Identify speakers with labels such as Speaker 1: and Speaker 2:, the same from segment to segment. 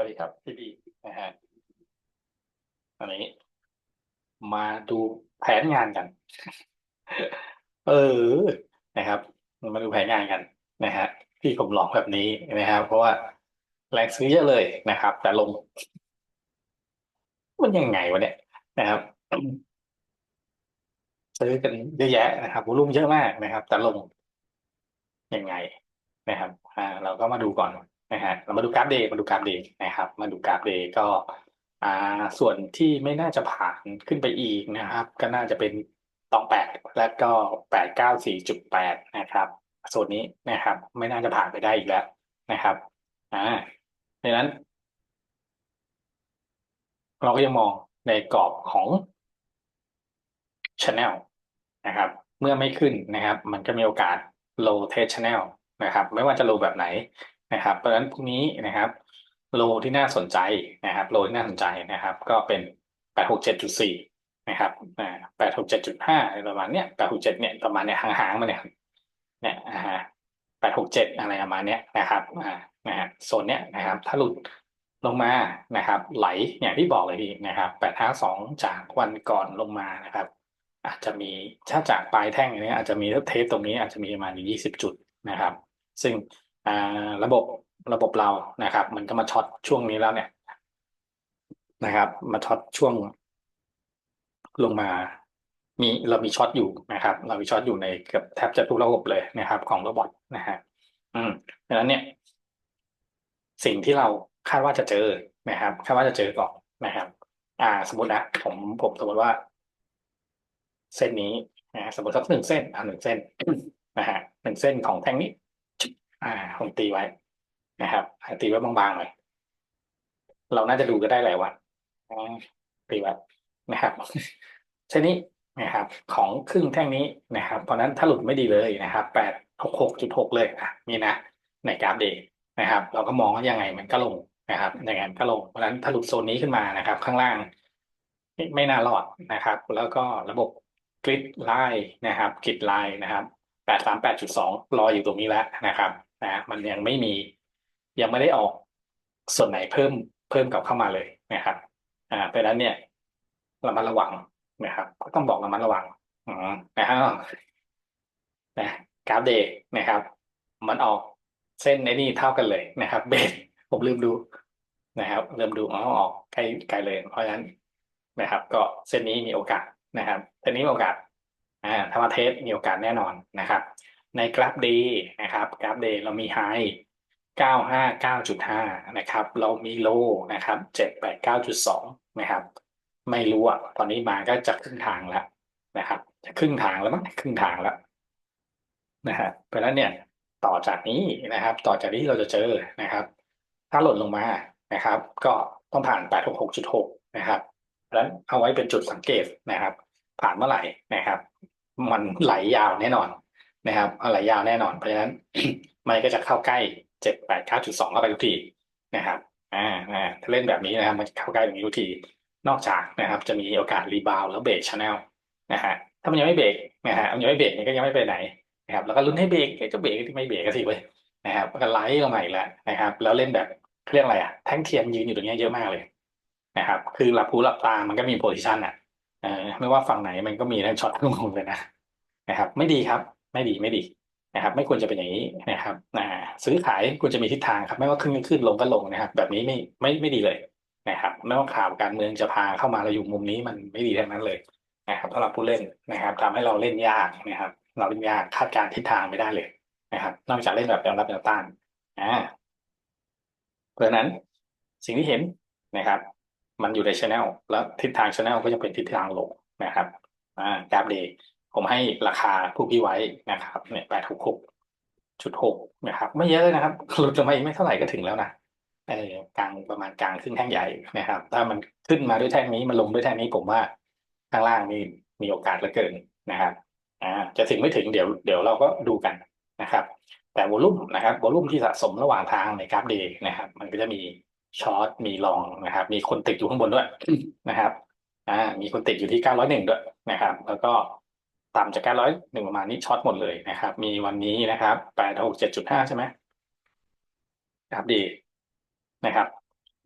Speaker 1: วัสดีครับพี่บีนะฮะอันนี้ มาดูแผนงานกัน เออนะครับ มาดูแผนงานกันนะฮะพี่ผมลองแบบนี้นะครับเพราะว่าแรงซื้อเยอะเลยนะครับ แต่ลง มันยังไงวะเนี่ยนะครับซื้อกันเยอะแยะนะครับวอลุ่มเยอะมากนะครับ แต่ลงยังไงนะครับ อ่า เราก็มาดูก่อน นะฮะเรามาดูกราฟเดย์มาดูกราฟเดย์นะครับ มาดูกราฟเดย์ก็อ่าส่วนที่ไม่น่าจะผ่านขึ้นไปอีกนะครับ ก็น่าจะเป็นตองแปดและก็แปดเก้าสี่จุดแปดนะครับส่วนนี้นะครับ ไม่น่าจะผ่านไปได้อีกแล้วนะครับอ่าดังนั้น เราก็ยังมองในกรอบของ channel นะครับ เมื่อไม่ขึ้นนะครับ มันก็มีโอกาส low test channel นะครับ ไม่ว่าจะ low แบบไหน นะครับ เพราะฉะนั้นพรุ่งนี้นะครับ low ที่น่าสนใจนะครับ low ที่น่าสนใจนะครับ ก็เป็นแปดหกเจ็ดจุดสี่นะครับแปดหกเจ็ดจุดห้าประมาณเนี้ยแปดหกเจ็ดเนี่ยประมาณเนี้ยห่างๆมาเนี่ยเนี่ยอ่าแปดหกเจ็ดอะไรประมาณเนี้ยนะครับอ่านะฮะโซนเนี้ยนะครับ ถ้าหลุดลงมานะครับ ไหลอย่างที่บอกเลยพี่นะครับแปดห้าสองจากวันก่อนลงมานะครับ อาจจะมีถ้าจากปลายแท่งอันนี้อาจจะมีเทปตรงนี้อาจจะมีประมาณยี่สิบจุดนะครับ ซึ่ง ระบบระบบเรานะครับ มันก็มาช็อตช่วงนี้แล้วเนี่ยนะครับ มาช็อตช่วง ลงมา มีเรามีช็อตอยู่นะครับ เรามีช็อตอยู่ในเกือบแทบจะทุกระบบเลยนะครับ ของโรบอทนะฮะอืมดังนั้นเนี่ย สิ่งที่เราคาดว่าจะเจอนะครับคาดว่าจะเจอก่อนนะครับ อ่า สมมตินะผมผมสมมติว่า เส้นนี้นะสมมติสักหนึ่งเส้นอ่าหนึ่งเส้นนะฮะหนึ่งเส้นของแท่งนี้ อ่าผมตีไว้นะครับตีไว้บางๆหน่อยเราน่าจะดูก็ได้หลายวันตีไว้นะครับเช่นนี้นะครับ ของครึ่งแท่งนี้นะครับเพราะนั้นถ้าหลุดไม่ดีเลยนะครับแปดหกหกจุดหกเลยอะนี่นะในกราฟเดย์นะครับ เราก็มองว่ายังไงมันก็ลงนะครับยังไงก็ลงเพราะนั้นถ้าหลุดโซนนี้ขึ้นมานะครับ ข้างล่างไม่น่ารอดนะครับ แล้วก็ระบบกริดไลน์นะครับกริดไลน์นะครับแปดสามแปดจุดสองรออยู่ตรงนี้แล้วนะครับ นะมันยังไม่มี ยังไม่ได้ออกส่วนไหนเพิ่มเพิ่มกลับเข้ามาเลยนะครับ อ่าเพราะนั้นเนี่ยระมัดระวังนะครับ ก็ต้องบอกระมัดระวังอืมนะครับนะกราฟเดย์นะครับ มันออกเส้นในนี่เท่ากันเลยนะครับเบสผมลืมดูนะครับเริ่มดูอ๋อออกใกล้ใกล้เลย เพราะฉะนั้นนะครับ ก็เส้นนี้มีโอกาสนะครับเส้นนี้มีโอกาสอ่าถ้ามาเทสมีโอกาสแน่นอนนะครับ ในกราฟเดย์นะครับ กราฟเดย์เรามีไฮเก้าห้าเก้าจุดห้านะครับ เรามีโลนะครับเจ็ดแปดเก้าจุดสองนะครับ ไม่รู้อะตอนนี้มาก็จะครึ่งทางแล้วนะครับ จะครึ่งทางแล้วมั้งครึ่งทางแล้วนะฮะเพราะนั้นเนี่ยต่อจากนี้นะครับ ต่อจากนี้เราจะเจอนะครับ ถ้าหล่นลงมานะครับ ก็ต้องผ่าน 866.6 นะครับเพราะฉะนั้นเอาไว้เป็นจุดสังเกตนะครับ ผ่านเมื่อไหร่นะครับ มันไหลยาวแน่นอน นะครับอะไหลยาวแน่นอน เพราะฉะนั้นมันก็จะเข้าใกล้789.2เข้าไปทุกทีนะครับอ่าอ่าถ้าเล่นแบบนี้นะครับมันจะเข้าใกล้ตรงนี้ทุกทีนอกจากนะครับจะมีโอกาสรีบาวแล้วเบรกชแนลนะฮะถ้ามันยังไม่เบรกนะฮะมันยังไม่เบรกนี่ก็ยังไม่ไปไหนนะครับแล้วก็ลุ้นให้เบรกจะเบรกที่ไม่เบรกก็สิเว้ยนะครับก็ไล่ลงมาอีกแล้วนะครับแล้วเล่นแบบเรื่องอะไรอะแท่งเทียมยืนอยู่ตรงนี้เยอะมากเลยนะครับคือหลับหูหลับตามันก็มีโพซิชันอะเออไม่ว่าฝั่งไหนมันก็มีทั้งช็อตลงเลยนะนะครับ ไม่ดีครับ ไม่ดีไม่ดีนะครับ ไม่ควรจะเป็นอย่างนี้นะครับอ่าซื้อขายควรจะมีทิศทางครับ ไม่ว่าขึ้นก็ขึ้นลงก็ลงนะครับ แบบนี้ไม่ไม่ไม่ดีเลยนะครับไม่ว่าข่าวการเมืองจะพาเข้ามาเราอยู่มุมนี้มันไม่ดีทั้งนั้นเลยนะครับถ้าเราผู้เล่นนะครับทำให้เราเล่นยากนะครับ เราเล่นยากคาดการทิศทางไม่ได้เลยนะครับ นอกจากเล่นแบบแนวรับแนวต้านอ่าเพราะฉะนั้นสิ่งที่เห็นนะครับ มันอยู่ในช anel แล้วทิศทางช anel ก็จะเป็นทิศทางลงนะครับอ่ากราฟเดย์ ผมให้ราคาผู้พี่ไว้นะครับเนี่ยแปดหกหกจุดหกนะครับ ไม่เยอะเลยนะครับหลุดลงมาอีกไม่เท่าไหร่ก็ถึงแล้วนะเออกลางประมาณกลางครึ่งแท่งใหญ่นะครับ ถ้ามันขึ้นมาด้วยแท่งนี้มันลงด้วยแท่งนี้ผมว่าข้างล่างนี่มีโอกาสเหลือเกินนะครับอ่าจะถึงไม่ถึงเดี๋ยวเดี๋ยวเราก็ดูกันนะครับ แต่วอลุ่มนะครับวอลุ่มที่สะสมระหว่างทางในกราฟเดย์นะครับ มันก็จะมีช็อตมีลองนะครับ มีคนติดอยู่ข้างบนด้วยนะครับอ่ามีคนติดอยู่ที่เก้าร้อยหนึ่งด้วยนะครับ แล้วก็ ต่ำจากเก้าร้อยหนึ่งประมาณนี้ช็อตหมดเลยนะครับ มีวันนี้นะครับแปดหกเจ็ดจุดห้าใช่ไหมครับดีนะครับ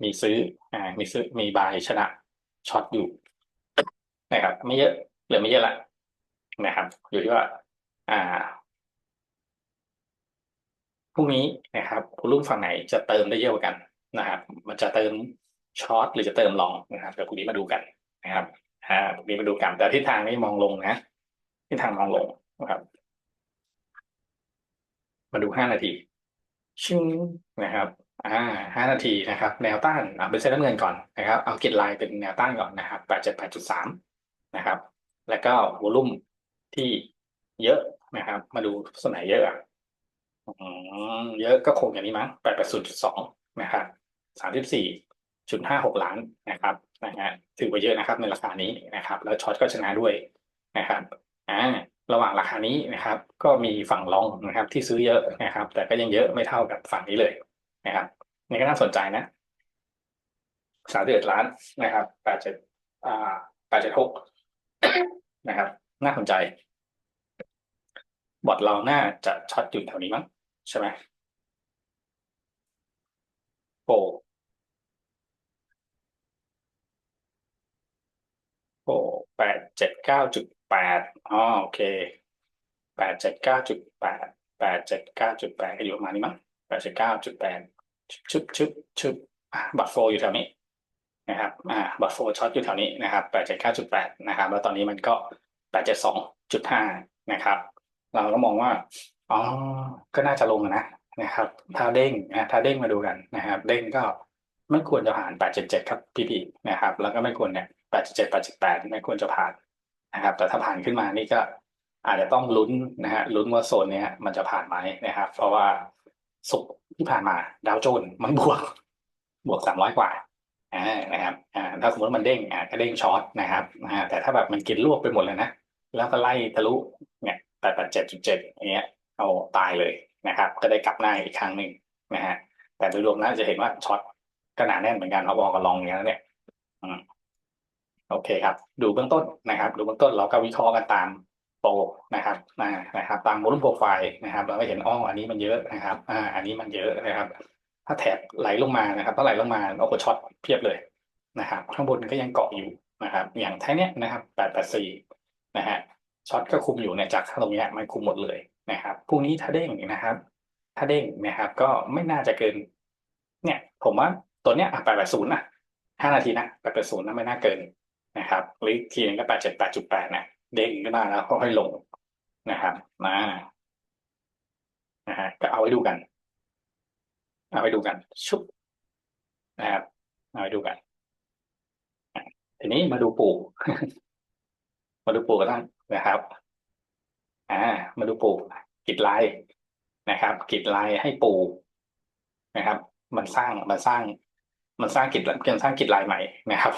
Speaker 1: มีซื้ออ่ามีซื้อมีบายชนะช็อตอยู่นะครับ ไม่เยอะเหลือไม่เยอะละนะครับ อยู่ที่ว่า อ่าพรุ่งนี้นะครับคุณรุ่นฝั่งไหนจะเติมได้เยอะกว่ากันนะครับ มันจะเติมช็อตหรือจะเติมลองนะครับเดี๋ยวพรุ่งนี้มาดูกันนะครับอ่าพรุ่งนี้มาดูกันแต่ทิศทางนี้มองลงนะ ทิศทางมองลงนะครับ มาดูห้านาทีชึ้งนะครับ อ่าห้านาทีนะครับ แนวต้านอ่าเป็นเส้นน้ำเงินก่อนนะครับ เอาเกตไลน์เป็นแนวต้านก่อนนะครับแปดเจ็ดแปดจุดสามนะครับ แล้วก็วอลุ่มที่เยอะนะครับ มาดูส่วนไหนเยอะอะอืมเยอะก็คงอย่างนี้มั้งแปดแปดศูนย์จุดสองนะครับสามสิบสี่จุดห้าหกล้านนะครับนะฮะถือว่าเยอะนะครับในราคานี้นะครับ แล้วช็อตก็ชนะด้วยนะครับ อ่าระหว่างราคานี้นะครับ ก็มีฝั่งลองนะครับ ที่ซื้อเยอะนะครับ แต่ก็ยังเยอะไม่เท่ากับฝั่งนี้เลยนะครับนี่ก็น่าสนใจนะสามสิบเอ็ดล้านนะครับแปดเจ็ดอ่าแปดเจ็ดหกนะครับ น่าสนใจ บอทเราน่าจะช็อตอยู่แถวนี้มั้งใช่ไหมโปโปแปดเจ็ดเก้าจุด แปดอ๋อโอเคแปดเจ็ดเก้าจุดแปดแปดเจ็ดเก้าจุดแปดก็อยู่ประมาณนี้มั้งแปดเจ็ดเก้าจุดแปดชึบชึบชึบบัตโฟอยู่แถวนี้นะครับอ่าบัตโฟช็อตอยู่แถวนี้นะครับแปดเจ็ดเก้าจุดแปดนะครับ แล้วตอนนี้มันก็แปดเจ็ดสองจุดห้านะครับ เราก็มองว่าอ๋อก็น่าจะลงนะนะครับ ถ้าเด้งนะถ้าเด้งมาดูกันนะครับ เด้งก็ไม่ควรจะผ่าน 877 ครับพี่พีนะครับ แล้วก็ไม่ควรเนี่ย 877 878 ไม่ควรจะผ่าน นะครับ แต่ถ้าผ่านขึ้นมานี่ก็อาจจะต้องลุ้นนะฮะลุ้นว่าโซนเนี้ยมันจะผ่านไหมนะครับ เพราะว่าสุกที่ผ่านมาดาวโจนส์มันบวก บวก300กว่าอ่านะครับอ่าถ้าสมมติมันเด้งอ่าก็เด้งช็อตนะครับอ่าแต่ถ้าแบบมันกินรวบไปหมดเลยนะแล้วก็ไล่ทะลุเนี่ยแปดแปดเจ็ดจุดเจ็ดอย่างเงี้ยเอาตายเลยนะครับ ก็ได้กลับหน้าอีกครั้งหนึ่งนะฮะแต่โดยรวมแล้วจะเห็นว่าช็อตก็หนาแน่นเหมือนกันเขาบอกกับลองอย่างนี้เนี่ยอืม โอเคครับ ดูเบื้องต้นนะครับ ดูเบื้องต้นเราก็วิเคราะห์กันตามโปรนะครับนะนะครับ ตามโมลุ่มโปรไฟล์นะครับเราก็เห็นอ้ออันนี้มันเยอะนะครับอ่าอันนี้มันเยอะนะครับ ถ้าแถบไหลลงมานะครับถ้าไหลลงมาโอ้โหช็อตเพียบเลยนะครับ ข้างบนก็ยังเกาะอยู่นะครับ อย่างแท้เนี้ยนะครับแปดแปดสี่นะฮะช็อตก็คุมอยู่เนี่ยจากตรงนี้มันคุมหมดเลยนะครับพรุ่งนี้ถ้าเด้งนะครับ ถ้าเด้งนะครับ ก็ไม่น่าจะเกิน เนี่ย ผมว่าตัวเนี้ยแปดแปดศูนย์นะห้านาทีนะแปดแปดศูนย์นะไม่น่าเกิน นะครับหรือทีนึงก็แปดเจ็ดแปดจุดแปดนะเด้งขึ้นมาแล้วค่อยลงนะครับมานะฮะก็เอาไว้ดูกัน เอาไว้ดูกัน ชุบนะครับเอาไว้ดูกันทีนี้มาดูปูมาดูปูกันบ้างนะครับอ่ามาดูปูกิดลายนะครับ กิดลายให้ปูนะครับ มันสร้างมันสร้าง มันสร้างกิจมันสร้างกิจลายใหม่นะครับ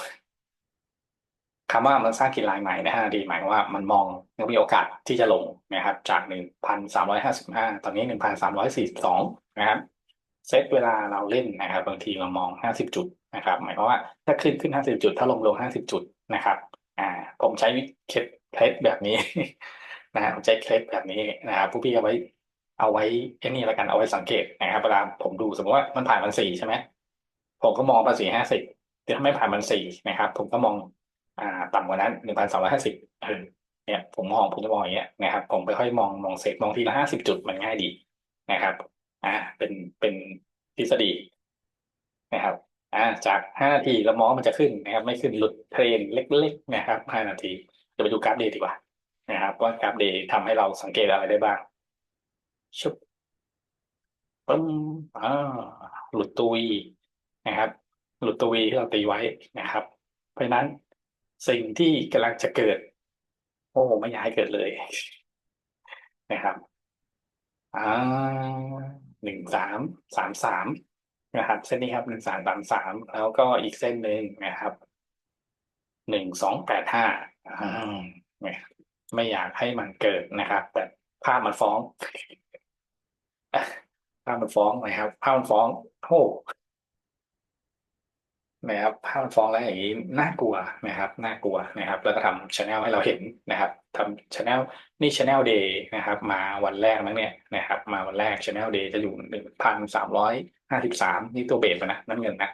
Speaker 1: คำว่ามันสร้างกิจลายใหม่นะฮะดีหมายว่ามันมองมันมีโอกาสที่จะลงนะครับจากหนึ่งพันสามร้อยห้าสิบห้าตอนนี้หนึ่งพันสามร้อยสี่สิบสองนะครับเซตเวลาเราเล่นนะครับบางทีเรามองห้าสิบจุดนะครับหมายความว่าถ้าขึ้นขึ้นห้าสิบจุด ถ้าลงลงห้าสิบจุดนะครับอ่าผมใช้เคล็ดเคล็ดแบบนี้นะฮะผมใช้เคล็ดแบบนี้นะครับผู้พี่เอาไว้เอาไว้ไอ้นี่ล้วกันเอาไว้สังเกตนะครับเวลาผมดูสมมติว่ามันผ่านมันสี่ใช่ไหมผมก็มองมันสี่ห้าสิบแต่ถ้าไม่ผ่านมันสี่นะครับ ผมก็มอง อ่า ต่ำกว่านั้นหนึ่งพันสองร้อยห้าสิบเนี่ยผมมองผมจะมองอย่างเงี้ยนะครับ ผมไปค่อยมองมองเซตมองทีละห้าสิบจุดมันง่ายดีนะครับ อ่า เป็นเป็นทฤษฎีนะครับ อ่า จากห้านาทีแล้วมองมันจะขึ้นนะครับ ไม่ขึ้นหลุดเทรนเล็ก ๆ นะครับห้านาทีจะไปดูกราฟเดย์ดีกว่า นะครับ ว่ากราฟเดย์ทำให้เราสังเกตอะไรได้บ้างชุบปึ้มอ่าหลุดตัววีนะครับ หลุดตัววีที่เราตีไว้นะครับ เพราะฉะนั้น สิ่งที่กำลังจะเกิด โอ้ไม่อยากให้เกิดเลยนะครับอ่าหนึ่งสามสามสามนะครับ เส้นนี้ครับหนึ่งสามสามสามแล้วก็อีกเส้นหนึ่งนะครับหนึ่งสองแปดห้าอ่าไม่อยากให้มันเกิดนะครับ แต่ภาพมันฟ้องภาพมันฟ้องนะครับภาพมันฟ้องโอ้ นะครับภาพมันฟ้องแล้วอย่างนี้น่ากลัวนะครับน่ากลัวนะครับ แล้วก็ทำชแนลให้เราเห็นนะครับทำชแนลนี่ชแนลเดย์นะครับ มาวันแรกมั้งเนี่ยนะครับ มาวันแรกชแนลเดย์จะอยู่หนึ่งพันสามร้อยห้าสิบสามนี่ตัวเบสนะน้ำเงินนะ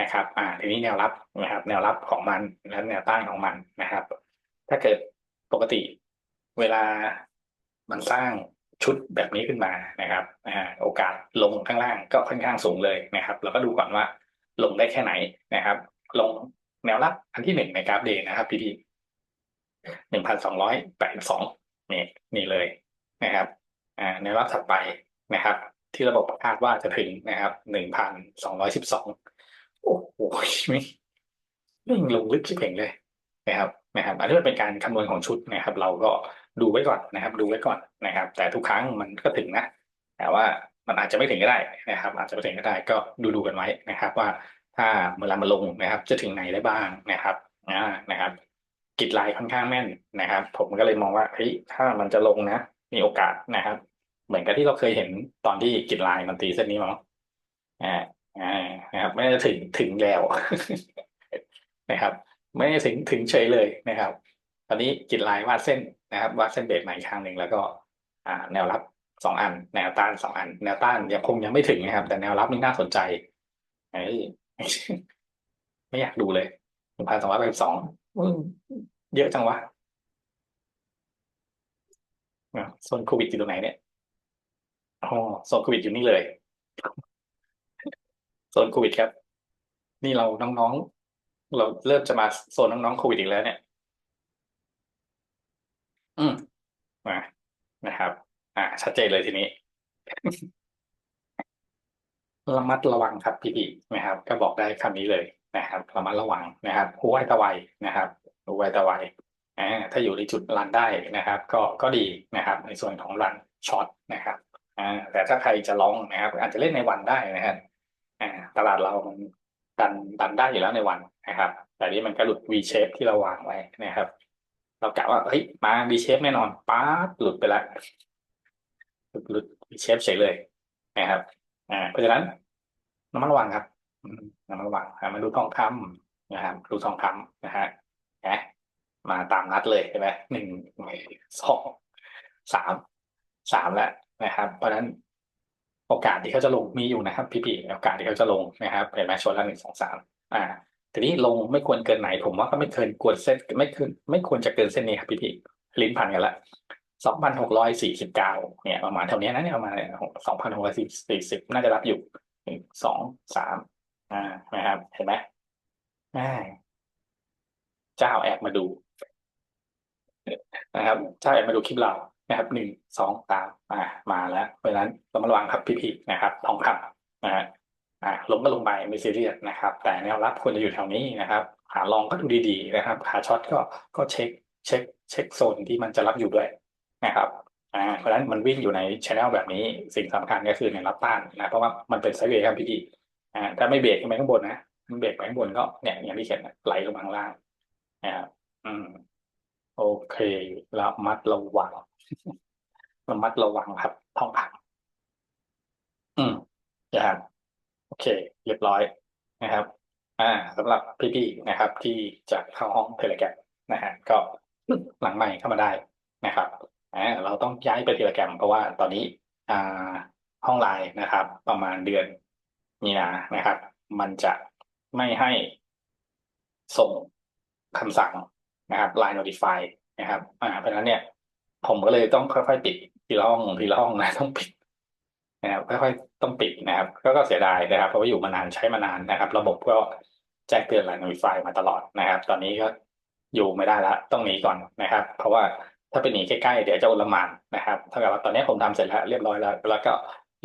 Speaker 1: นะครับ อ่า ทีนี้แนวรับนะครับ แนวรับของมันและแนวต้านของมันนะครับ ถ้าเกิดปกติเวลามันสร้างชุดแบบนี้ขึ้นมานะครับ อ่า โอกาสลงข้างล่างก็ค่อนข้างสูงเลยนะครับ เราก็ดูก่อนว่า ลงได้แค่ไหนนะครับ ลงแนวรับอันที่หนึ่งในกราฟเดย์นะครับพี่พี่หนึ่งพันสองร้อยแปดสองนี่นี่เลยนะครับอ่าแนวรับถัดไปนะครับ ที่ระบบคาดว่าจะถึงนะครับหนึ่งพันสองร้อยสิบสองโอ้โหไม่ไม่ลงลึกชิบเพ่งเลยนะครับนะครับอันนี้เป็นการคำนวณของชุดนะครับ เราก็ดูไว้ก่อนนะครับ ดูไว้ก่อนนะครับ แต่ทุกครั้งมันก็ถึงนะ แต่ว่า มันอาจจะไม่ถึงก็ได้นะครับ อาจจะไม่ถึงก็ได้ก็ดูดูกันไว้นะครับ ว่าถ้าเวลามาลงนะครับ จะถึงไหนได้บ้างนะครับอ่านะครับกิจไลน์ค่อนข้างแม่นนะครับ ผมก็เลยมองว่าเฮ้ยถ้ามันจะลงนะ มีโอกาสนะครับ เหมือนกับที่เราเคยเห็นตอนที่กิจไลน์มันตีเส้นนี้มั้งอ่าอ่านะครับ ไม่ได้ถึงถึงแล้วนะครับ ไม่ได้ถึงถึงเฉยเลยนะครับ ตอนนี้กิจไลน์วาดเส้นนะครับวาดเส้นเบรกใหม่ครั้งหนึ่งแล้วก็ อ่า แนวรับ สองอัน แนวต้านสองอัน แนวต้านยังคงยังไม่ถึงนะครับ แต่แนวรับนี่น่าสนใจเอ้ยไม่อยากดูเลยหนึ่งพันสองร้อยแปดสิบสองเยอะจังวะอะโซนโควิดอยู่ตรงไหนเนี่ยอ๋อโซนโควิดอยู่นี่เลยโซนโควิดครับ นี่เราน้องๆ เราเริ่มจะมาโซนน้องๆโควิดอีกแล้วเนี่ย อืมมานะครับ อ่า ชัดเจนเลยทีนี้ ระมัดระวังครับพี่ๆนะครับ ก็บอกได้คำนี้เลยนะครับระมัดระวังนะครับหูไวตาไวนะครับหูไวตาไวอ่าถ้าอยู่ในจุดรันได้นะครับ ก็ก็ดีนะครับ ในส่วนของรันช็อตนะครับอ่าแต่ถ้าใครจะลองนะครับ อาจจะเล่นในวันได้นะครับอ่าตลาดเรามันดันดันได้อยู่แล้วในวันนะครับ แต่นี้มันก็หลุด V shape ที่เราวางไว้นะครับ เรากะว่าเฮ้ยมา V shape แน่นอนป๊าหลุดไปแล้ว หลุดหลุด V shape เฉยเลยนะครับ อ่า เพราะฉะนั้นระมัดระวังครับอืมระมัดระวังอ่ามาดูทองคำนะครับดูทองคำนะฮะแหมาตามนัดเลยใช่ไหมหนึ่งสองสามสามแล้วนะครับ เพราะฉะนั้นโอกาสที่เขาจะลงมีอยู่นะครับ พี่ๆโอกาสที่เขาจะลงนะครับเห็นไหมชนแล้วหนึ่งสองสามอ่าทีนี้ลงไม่ควรเกินไหนผมว่าก็ไม่เกินควรเส้นไม่ควรไม่ควรจะเกินเส้นนี้ครับพี่ๆลิ้นพันกันละ สองพันหกร้อยสี่สิบเก้าเนี่ยประมาณเท่านี้นะเนี่ยประมาณสองพันหกร้อยสี่สิบน่าจะรับอยู่หนึ่งสองสามอ่านะครับ เห็นไหมอ่าเจ้าแอบมาดูนะครับเจ้าแอบมาดูคลิปเรานะครับหนึ่งสองสามอ่า มาแล้วเพราะฉะนั้นเรามาระวังครับพี่ๆนะครับทองคำนะฮะอ่าลงก็ลงไปไม่ซีเรียสนะครับ แต่แนวรับควรจะอยู่แถวนี้นะครับขาลองก็ดูดีๆนะครับขาช็อตก็ก็เช็คเช็ค เช็คโซนที่มันจะรับอยู่ด้วย นะครับอ่าเพราะฉะนั้นมันวิ่งอยู่ในช anel แบบนี้สิ่งสำคัญก็คือในรับต้านนะเพราะว่ามันเป็นไซเวย์ครับพี่อ่าถ้าไม่เบรกขึ้นไปข้างบนนะมันเบรกไปข้างบนก็เนี่ยอย่างที่เขียนนะไหลลงมาข้างล่างนะครับอืมโอเคระมัดระวังระมัดระวังครับทองคำอืมนะครับโอเค เรียบร้อยนะครับ อ่าสำหรับพี่ๆนะครับ ที่จะเข้าห้องเทเลแกรมนะฮะก็หลังใหม่เข้ามาได้นะครับ เราต้องย้ายไปทเละแกรมเพราะว่าตอนนี้อ่าห้องไลน์นะครับ ประมาณเดือนมีนานะครับ มันจะไม่ให้ส่งคำสั่งนะครับ Line Notify นะครับอ่าเพราะฉะนั้นเนี่ย ผมก็เลยต้องค่อยๆปิดทีละห้องทีละห้องนะต้องปิดนะครับค่อยๆต้องปิดนะครับ ก็ก็เสียดายนะครับ เพราะว่าอยู่มานานใช้มานานนะครับ ระบบก็แจ้งเตือน Line Notify มาตลอดนะครับ ตอนนี้ก็อยู่ไม่ได้แล้วต้องหนีก่อนนะครับ เพราะว่า ถ้าไปหนีใกล้ๆเดี๋ยวจะอลหมานนะครับเท่ากับว่าตอนนี้ผมทำเสร็จแล้วเรียบร้อยแล้ว แล้วก็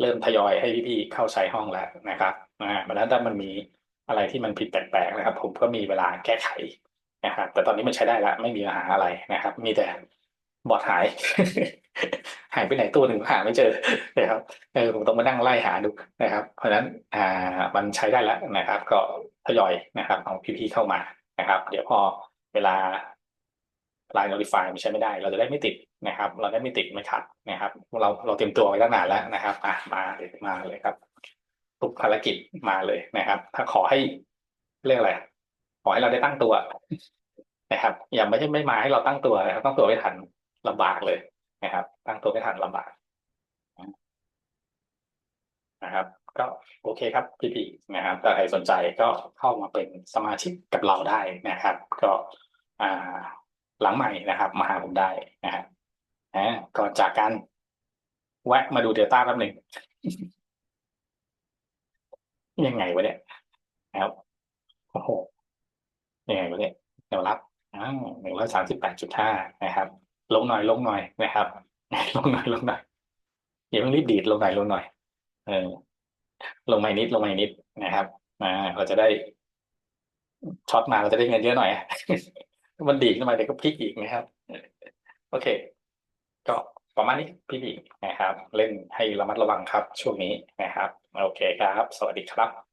Speaker 1: เริ่มทยอยให้พี่ๆเข้าใช้ห้องแล้วนะครับอ่าเพราะฉะนั้นถ้ามันมีอะไรที่มันผิดแปลกๆนะครับ ผมก็มีเวลาแก้ไขนะครับ แต่ตอนนี้มันใช้ได้แล้วไม่มีปัญหาอะไรนะครับ มีแต่บอทหาย หายไปไหนตัวหนึ่งหาไม่เจอนะครับเออผมต้องมานั่งไล่หาดูนะครับ เพราะฉะนั้นอ่ามันใช้ได้แล้วนะครับ ก็ทยอยนะครับเอาพี่ๆเข้ามานะครับ เดี๋ยวพอเวลา Line Notify มันใช้ไม่ได้ เราจะได้ไม่ติดนะครับ เราได้ไม่ติดไม่ขัดนะครับ เราเราเตรียมตัวไว้ตั้งนานแล้วนะครับอะมาเลยมาเลยครับ ทุกภารกิจมาเลยนะครับ ถ้าขอให้เรียกอะไรขอให้เราได้ตั้งตัวนะครับ อย่าไม่ใช่ไม่มาให้เราตั้งตัวนะครับตั้งตัวไม่ทันลำบากเลยนะครับ ตั้งตัวไม่ทันลำบากนะครับ ก็โอเคครับพี่พีนะครับถ้าใครสนใจก็เข้ามาเป็นสมาชิกกับเราได้นะครับ ก็อ่า หลังใหม่นะครับ มาหาผมได้นะครับก่อนจากกันแวะมาดูเดลต้าแป๊บหนึ่งยังไงวะเนี่ยนะครับโอ้โหยังไงวะเนี่ยแนวรับอ้าวหนึ่งร้อยสามสิบแปดจุดห้านะครับ ลงหน่อยลงหน่อยนะครับ ลงหน่อยลงหน่อยอย่าเพิ่งรีบดีดลงหน่อยลงหน่อย เออ ลงมาอีกนิดลงมาอีกนิดนะครับอ่าเราจะได้ช็อตมาเราจะได้เงินเยอะหน่อย มันดีขึ้นมาเดี๋ยวก็พลิกอีกนะครับ โอเค ก็ประมาณนี้พี่บีนะครับ เล่นให้ระมัดระวังครับ ช่วงนี้นะครับ โอเคครับ สวัสดีครับ